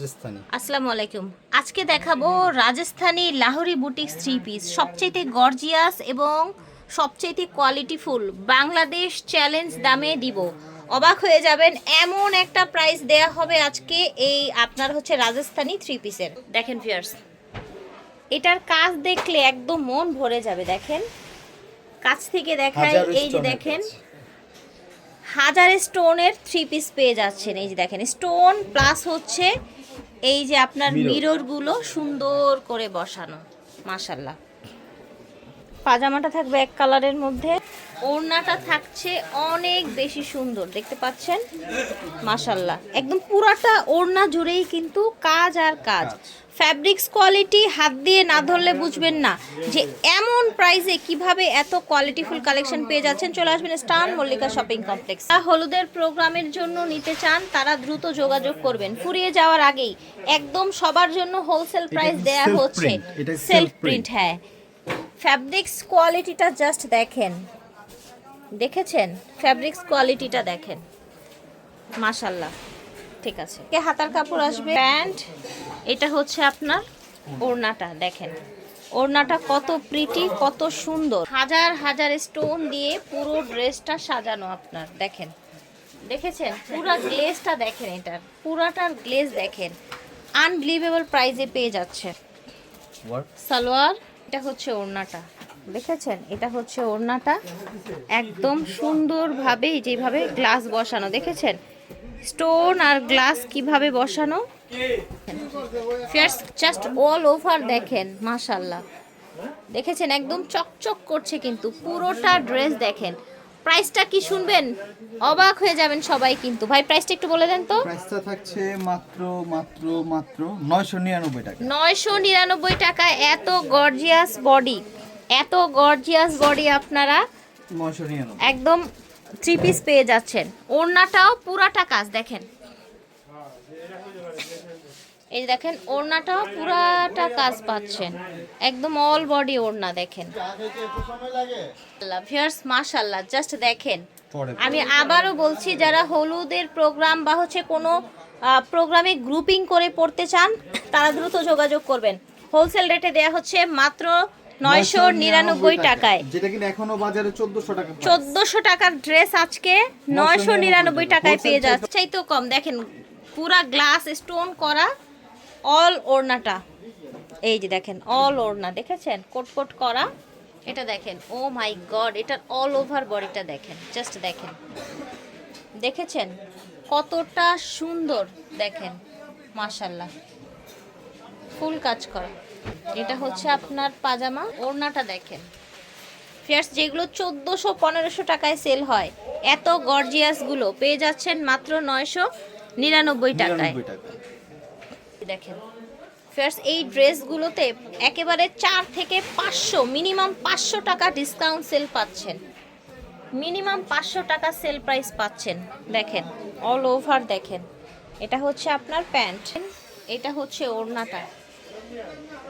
আসসালামু আলাইকুম। আজকে দেখাবো Rajasthani Lahori boutique three piece সবচেয়ে গর্জিয়াস এবং সবচেয়ে কোয়ালিটিফুল বাংলাদেশ চ্যালেঞ্জ দামে দিব। অবাক হয়ে যাবেন এমন একটা প্রাইস দেয়া হবে আজকে এই আপনার হচ্ছে রাজস্থানি থ্রি পিসের দেখেন ফিয়ার্স এটার কাজ দেখলে একদম মন ভরে যাবে দেখেন। কাছ থেকে দেখাই এই যে দেখেন। হাজার স্টোনের থ্রি পিস পেয়ে যাচ্ছেন এই যে দেখেন স্টোন প্লাস হচ্ছে এই যে আপনার মিররগুলো সুন্দর করে বসানো মাশাল্লাহ পাজামাটা থাকবে এক কালারের মধ্যে। ওড়নাটা থাকছে অনেক বেশি সুন্দর দেখতে পাচ্ছেন? মাশাল্লাহ একদম পুরাটা ওড়না জুড়েই কিন্তু কাজ আর কাজ। ফ্যাব্রিক্স কোয়ালিটি হাত দিয়ে না ধরলে বুঝবেন না যে এমন প্রাইসে কীভাবে এত কোয়ালিটিফুল কালেকশন পেয়ে যাচ্ছেন। চলে আসবেন স্টান মল্লিকা শপিং কমপ্লেক্স হলুদের প্রোগ্রামের জন্য নিতে চান তারা দ্রুত যোগাযোগ করবেন। ফুরিয়ে যাওয়ার আগেই একদম সবার জন্য হোলসেল প্রাইস দেয়া হচ্ছে। সেলফ প্রিন্ট হ্যাঁ। ফ্যাব্রিক্স কোয়ালিটিটা জাস্ট দেখেন। দেখেছেন? ফ্যাব্রিক্স কোয়ালিটিটা দেখেন। মাশাল্লাহ ঠিক আছে। কে হাতার কাপড় আসবে? প্যান্ট এটা হচ্ছে আপনার ওড়নাটা দেখেন। ওড়নাটা কত প্রিটি কত সুন্দর। হাজার হাজার স্টোন দিয়ে পুরো ড্রেসটা সাজানো আপনার দেখেন। দেখেছেন? পুরো গ্লেজটা দেখেন এটার পুরাটার গ্লেজ দেখেন। আনবিলিভেবল প্রাইসে পেয়ে যাচ্ছে সালোয়ার এটা হচ্ছে ওড়নাটা, দেখেছেন? এটা হচ্ছে ওড়নাটা একদম সুন্দরভাবে যেভাবে গ্লাস বসানো, দেখেছেন? স্টোন আর গ্লাস কীভাবে বসানো? জাস্ট অল ওভার দেখেন মাশাল্লাহ দেখেছেন? একদম চকচক করছে কিন্তু, পুরোটা ড্রেস দেখেন। প্রাইসটা কি শুনবেন? অবাক হয়ে যাবেন সবাই কিন্তু। ভাই প্রাইসটা একটু বলে দেন তো। প্রাইসটা থাকছে মাত্র মাত্র মাত্র নয়শো নিরানব্বই টাকা। নয়শো নিরানব্বই টাকায় এত গর্জিয়াস বডি এত গর্জিয়াস বডি আপনারা নয়শো নিরানব্বই। একদম থ্রি পিস পেয়ে যাচ্ছেন। ওড়নাটাও পুরাটা কাজ দেখেন। এই দেখেন ওড়নাটাও পুরাটা কাজ পাচ্ছেন। একদম অল বডি ওড়না দেখেন। ভিউয়ার্স মাশাল্লাহ জাস্ট দেখেন। আমি আবারও বলছি যারা হলুদের প্রোগ্রাম বা হচ্ছে কোনো প্রোগ্রামে গ্রুপিং করে পড়তে চান তারা দ্রুত যোগাযোগ করবেন। হোলসেল রেটে দেয়া হচ্ছে মাত্র নয়শো নিরানব্বই টাকায়। যেটা কিনা এখনও বাজারে চোদ্দশো টাকা চোদ্দশো টাকার ড্রেস আজকে নয়শো নিরানব্বই টাকায় পেয়ে যাচ্ছে। তো কম দেখেন পুরা গ্লাস স্টোন করা অল ওড়নাটা। এই যে দেখেন, অল ওড়না, দেখেছেন? কোট কোট করা। এটা দেখেন, ও মাই গড, এটার অল ওভার বডিটা দেখেন, জাস্ট দেখেন। দেখেছেন? কতটা সুন্দর, দেখেন মাশাল্লাহ ফুল কাজ করা। এটা হচ্ছে আপনার পাজামা, ওড়নাটা দেখেন। ফেয়ার্স, যেগুলো চোদ্দোশো পনেরোশো টাকায় সেল হয়, এত গর্জিয়াসগুলো পেয়ে যাচ্ছেন মাত্র নয়শো নিরানব্বই টাকায়। দেখেন। ফেয়ার্স এই ড্রেসগুলোতে একেবারে চার থেকে পাঁচশো, মিনিমাম পাঁচশো টাকা ডিসকাউন্ট সেল পাচ্ছেন। মিনিমাম পাঁচশো টাকা সেল প্রাইস পাচ্ছেন। দেখেন অল ওভার দেখেন। এটা হচ্ছে আপনার প্যান্ট, এটা হচ্ছে ওড়নাটা।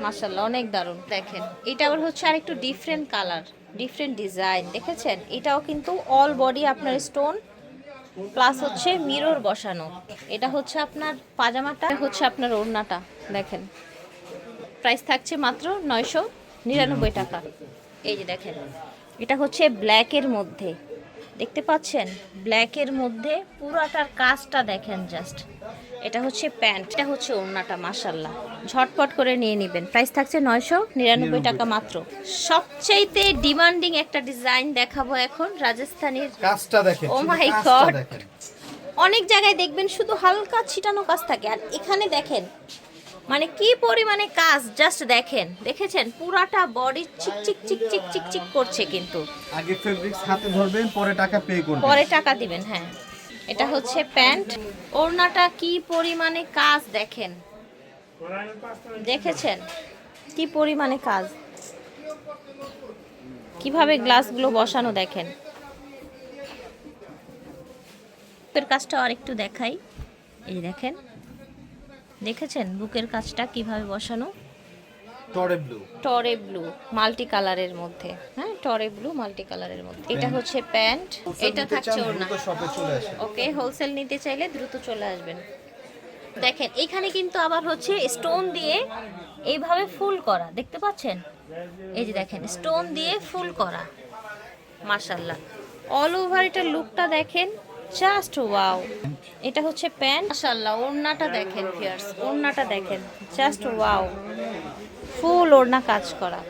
মাসাল্লাহ অনেক দারুণ। দেখেন, এটা আবার হচ্ছে আর একটু ডিফারেন্ট কালার ডিফারেন্ট ডিজাইন দেখেছেন? এটাও কিন্তু অল বডি আপনার স্টোন প্লাস হচ্ছে মিরর বসানো। এটা হচ্ছে আপনার পাজামাটা হচ্ছে আপনার ওড়নাটা, দেখেন। প্রাইস থাকছে মাত্র নয়শো নিরানব্বই টাকা। এই যে দেখেন, এটা হচ্ছে ব্ল্যাকের মধ্যে। দেখতে পাচ্ছেন? ব্ল্যাকের মধ্যে পুরাটার কাজটা দেখেন জাস্ট এটা হচ্ছে প্যান্ট এটা হচ্ছে ওড়নাটা মাসাল্লাহ ঝটপট করে নিয়ে নেবেন। প্রাইস থাকছে নয়শো নিরানব্বই টাকা মাত্র। সবচাইতে ডিমান্ডিং একটা ডিজাইন দেখাবো এখন রাজস্থানের। কাজটা দেখেন কাজটা God! দেখেন। অনেক জায়গায় দেখবেন শুধু হালকা ছিটানো কাজ থাকে। আর এখানে দেখেন মানে কি পরিমাণে কাজ? জাস্ট দেখেন। দেখেছেন? পুরাটা বডি চিক চিক চিক চিক চিক চিক করছে কিন্তু। আগে ফেব্রিক্স হাতে ধরবেন পরে টাকা পে করবেন। পরে টাকা দিবেন হ্যাঁ। এটা হচ্ছে প্যান্ট। ওড়নাটা কি পরিমাণে কাজ দেখেন? দেখেছেন? কি পরিমাণে কাজ? কীভাবে গ্লাসগুলো বসানো দেখেন? কাজটা আরেকটু দেখাই। এই দেখেন। দেখেছেন বুকের কাজটা কীভাবে বসানো? টরে ব্লু। টরে ব্লু মাল্টি কালারের মধ্যে। হ্যাঁ টরে ব্লু মাল্টি কালারের মধ্যে। এটা হচ্ছে প্যান্ট এটা থাকছে ওড়না। শপে চলে আসে ওকে হোলসেল নিতে চাইলে দ্রুত চলে আসবেন। দেখেন এখানে কিন্তু আবার হচ্ছে স্টোন দিয়ে এইভাবে ফুল করা দেখতে পাচ্ছেন? এই যে দেখেন স্টোন দিয়ে ফুল করা। মার্শাল্লাহ অল ওভার এটার লুকটা দেখেন। জাস্ট ওয়াও এটা হচ্ছে প্যান্ট। মার্শাল্লাহ ওড়নাটা দেখেন ফিয়ার্স ওড়নাটা দেখেন। জাস্ট ওয়াও ফুল ওড়না কাজ করা।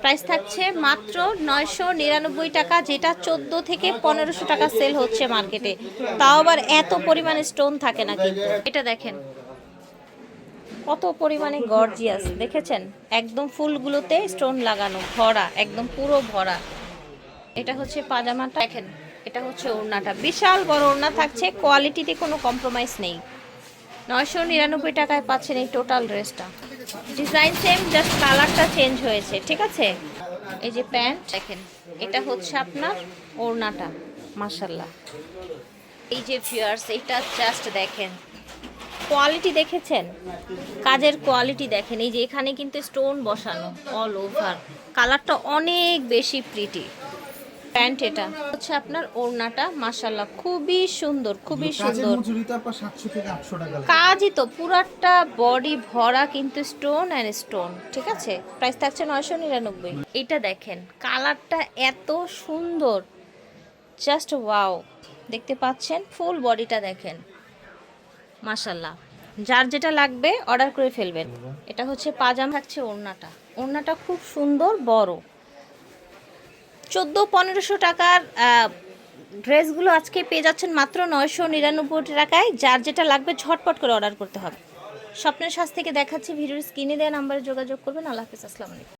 প্রাইস থাকছে মাত্র নয়শো নিরানব্বই টাকা, যেটা চোদ্দ থেকে পনেরোশো টাকা সেল হচ্ছে মার্কেটে তাও আবার এত পরিমাণে স্টোন থাকে না কিন্তু। এটা দেখেন। কত পরিমাণে গর্জিয়াস দেখেছেন? একদম ফুলগুলোতে স্টোন লাগানো, ভরা, একদম পুরো ভরা। এটা হচ্ছে পাজামাটা। দেখেন। এটা হচ্ছে ওড়নাটা। বিশাল বড় ওড়না থাকছে, কোয়ালিটিতে কোনো কম্প্রোমাইজ নেই। নয়শো নিরানব্বই টাকায় পাচ্ছেন এই টোটাল ড্রেসটা ডিজাইন সেম জাস্ট কালারটা চেঞ্জ হয়েছে, ঠিক আছে? এই যে প্যান্ট দেখেন, এটা হচ্ছে আপনার ওড়নাটা মাসাল্লাহ এই যে ফিয়ার্স এটা জাস্ট দেখেন। কোয়ালিটি দেখেছেন? কাজের কোয়ালিটি দেখেন। এই যে এখানে কিন্তু স্টোন বসানো অল ওভার কালারটা অনেক বেশি প্রিটি প্যান্ট এটা। হচ্ছে আপনার ওড়নাটা মাসাল্লাহ খুবই সুন্দর খুবই সুন্দর। কাজই তো পুরাটা বডি ভরা কিন্তু স্টোন অ্যান্ড স্টোন ঠিক আছে? প্রাইস থাকছে নয়শো নিরানব্বই। এটা দেখেন কালারটা এত সুন্দর। জাস্ট ওয়াও দেখতে পাচ্ছেন ফুল বডিটা দেখেন। মাশাল্লাহ যার যেটা লাগবে অর্ডার করে ফেলবেন। এটা হচ্ছে পাজাম থাকছে ওড়নাটা। ওড়নাটা খুব সুন্দর বড়। চোদ্দ পনেরোশো টাকার ড্রেসগুলো আজকে পেয়ে যাচ্ছেন মাত্র নয়শো নিরানব্বই টাকায়, যার যেটা লাগবে ঝটপট করে অর্ডার করতে হবে। স্বপ্নের সাজ থেকে দেখাচ্ছি ভিডিওর স্ক্রিনে দেওয়া নাম্বারে যোগাযোগ করবেন। আল্লাহ হাফিজ, আসসালামু আলাইকুম।